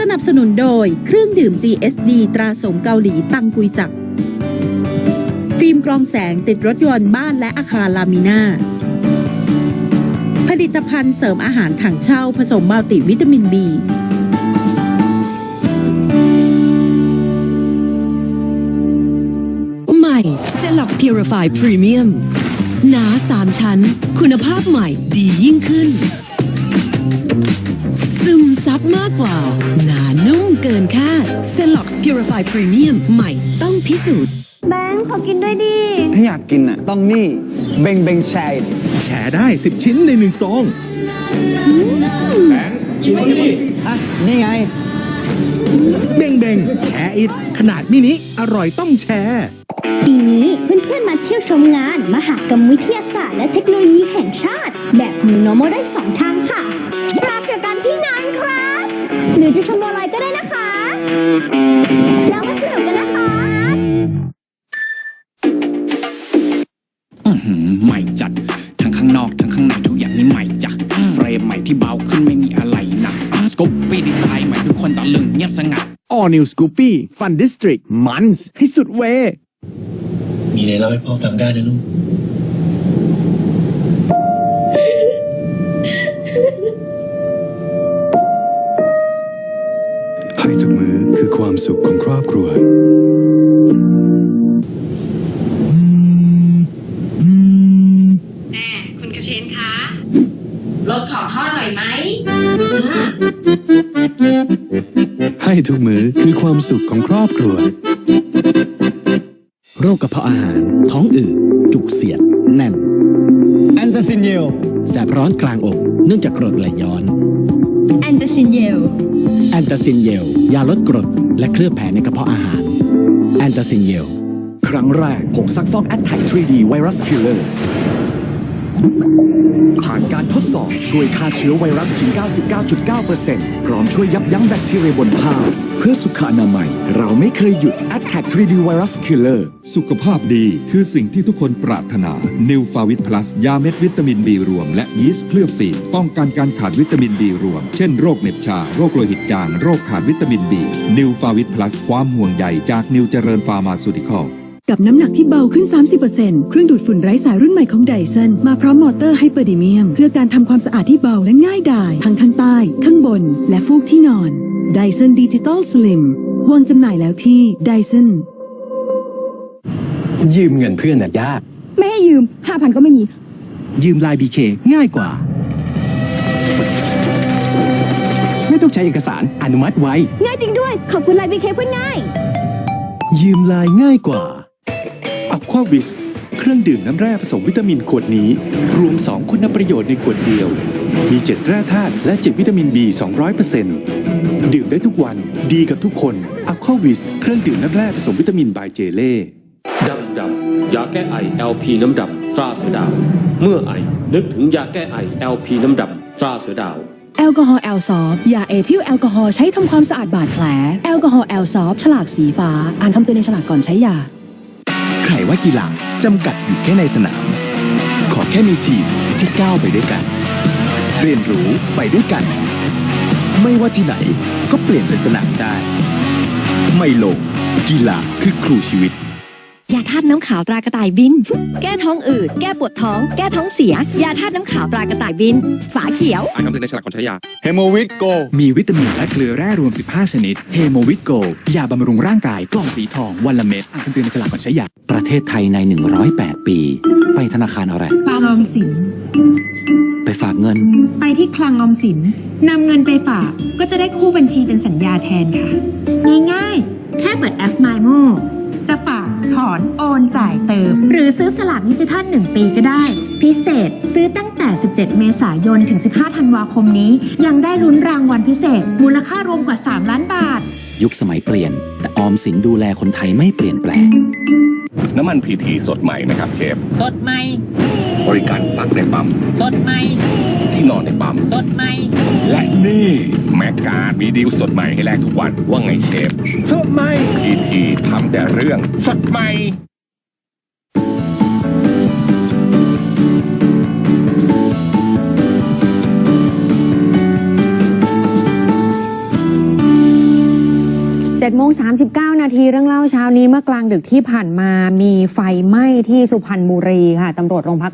สนับสนุนโดยเครื่องดื่ม GSD ตราสมเกาหลีตังกุยจัก ฟิล์มกรองแสงติดรถยนต์บ้านและอาคารลามิน่า ผลิตภัณฑ์เสริมอาหารถังเช่าผสมมัลติวิตามิน B ใหม่ c e l o x Purify Premium หนา3ชั้น คุณภาพใหม่ดียิ่งขึ้น ซึมซับมากกว่า x Purify Premium ใหม่ต้องพิสูจน์แบงค์ขอกินด้วยดิ ถ้าอยากกินอะ ต้องนี่เบงเบงแชร์แชร์ได้ 10 ชิ้นในหนึ่งซองอะนี่ไง เบ่งเบ่งแชร์อิดขนาดมินิ อร่อยต้องแชร์ปีนี้เพื่อนๆมาเที่ยวชมงาน มหกรรมวิทยาศาสตร์และเทคโนโลยีแห่งชาติ แบบ New Normal ได้สองทางค่ะรับเกี่ยวกันที่งานครับ หรือจะชมออนไลน์ก็ได้นะคะ แล้วมาสนุกกันนะคะ อื้อหือใหม่จัดทั้งข้างนอกทั้งข้างในทุกอย่างนี่ใหม่จ้ะเฟรมใหม่ที่เบาขึ้นไม่มีอะไรหนักสกูปปี้ดีไซน์ใหม่ทุกคนตะลึงเงียบสงัด All New Scoopy Fun District มันส์ให้สุดเวมีอะไรเล่าให้พ่อฟังได้นะลูก ทุกมื้อคือความสุขของครอบครัว โรคกระเพาะอาหาร ท้องอืดจุกเสียด แน่น แอนตาซินเยล แสบร้อนกลางอกเนื่องจากกรดไหลย้อน แอนตาซินเยล แอนตาซินเยล ยาลดกรด และเคลือบแผลในกระเพาะอาหาร แอนตาซินเยล ครั้งแรกผงซักฟอก a t t a c 3D Virus Killer ผ่านการทดสอบช่วยฆ่าเชื้อไวรัสถึง 99.9%พร้อมช่วยยับยั้งแบคทีเรียบนผ้า เพื่อสุขอนามัย เราไม่เคยหยุด a t t a c 3D Virus Killer สุขภาพดีคือสิ่งที่ทุกคนปรารถนา New f a v i t Plus ยาเม็ดวิตามิน B รวม และยีสต์เคลือบสีป้องกันการขาดวิตามิน B รวม เช่นโรคเหน็บชา โรคโลหิตจาง โรคขาดวิตามิน B New f a v i t Plus ความห่วงใยจากนิวเจริญฟาร์มาซูติคอล กับน้ำหนักที่เบาขึ้น 30%เครื่องดูดฝุ่นไร้สายรุ่นใหม่ของไดสันมาพร้อมมอเตอร์ไฮเปอร์ดีเมียม เพื่อการทำความสะอาดที่เบาและง่ายดาย ทั้งข้างใต้ ข้างบน และฟูกที่นอนไดสันดิจิตอลสลิมวางจำหน่ายแล้วที่ไดสันยืมเงินเพื่อนน่ะยาก ไม่ให้ยืม5,000ก็ไม่มี ยืมลายบีเคง่ายกว่า ไม่ต้องใช้เอกสารอนุมัติไวง่ายจริงด้วย ขอบคุณไลน์บีเคเพื่อนง่าย ยืมลายง่ายกว่า อัควาวิส เครื่องดื่มน้ำแร่ผสมวิตามินขวดนี้ รวม 2 คุณประโยชน์ในขวดเดียว มี 7 แร่ธาตุและ 7 วิตามิน B 200%ดื่มได้ทุกวันดีกับทุกคนอัควาวิส เครื่องดื่มน้ำแร่ผสมวิตามินบายเจเล่ดำดำยาแก้ไอ LP น้ำดำตราเสือดาว เมื่อไอ นึกถึงยาแก้ไอ LP น้ำดำตราเสือดาวแอลกอฮอล์แอลซอฟยาเอทิลแอลกอฮอล์ใช้ทำความสะอาดบาดแผล แอลกอฮอล์แอลซอฟฉลากสีฟ้า อ่านคำเตือนในฉลากก่อนใช้ยา ใครว่ากีฬาจำกัดอยู่แค่ในสนาม ขอแค่มีทีมที่ก้าวไปด้วยกัน เรียนรู้ไปด้วยกัน ไม่ว่าที่ไหนก็เปลี่ยนเป็นสนามได้ ไม่ลงกีฬาคือครูชีวิตยาธาตุน้ำขาวตรากระต่ายบิน แก้ท้องอืด แก้ปวดท้อง แก้ท้องเสีย ยาธาตุน้ำขาวตรากระต่ายบิน ฝาเขียว อ่านคำเตือนในฉลากก่อนใช้ยา เฮโมวิตโก มีวิตามินและเกลือแร่รวม 15 ชนิด เฮโมวิตโก ยาบำรุงร่างกาย กล่องสีทอง วันละเม็ด อ่านคำเตือนในฉลากก่อนใช้ยา ประเทศไทยใน 108 ปี ไปธนาคารอะไรออมสิน ไปฝากเงิน ไปที่คลังออมสินนำเงินไปฝากก็จะได้คู่บัญชีเป็นสัญญาแทนค่ะ ง่ายๆ แค่เปิดแอป MyMo จะฝากถอนโอนจ่ายเติม หรือซื้อสลากดิจิทัล 1 ปีก็ได้ พิเศษซื้อตั้งแต่ 17 เมษายน ถึง 15 ธันวาคมนี้ ยังได้ลุ้นรางวัลพิเศษ มูลค่ารวมกว่า 3 ล้านบาท ยุคสมัยเปลี่ยน แต่ออมสินดูแลคนไทยไม่เปลี่ยนแปลง น้ำมันพีทีสดใหม่นะครับเชฟ สดใหม่ บริการซักในปั๊ม สดใหม่ ที่นอนในปั๊ม สดใหม่ และนี่แมกกาดมีดีลสดใหม่ให้แลกทุกวันว่าไงเชฟ สดใหม่พีทีทำแต่เรื่องสดใหม่ 7โมง39 นาทีเรื่องเล่าเช้านี้เมื่อกลางดึกที่ผ่านมามีไฟไหม้ที่สุพรรณบุรีค่ะตำรวจโรงพัก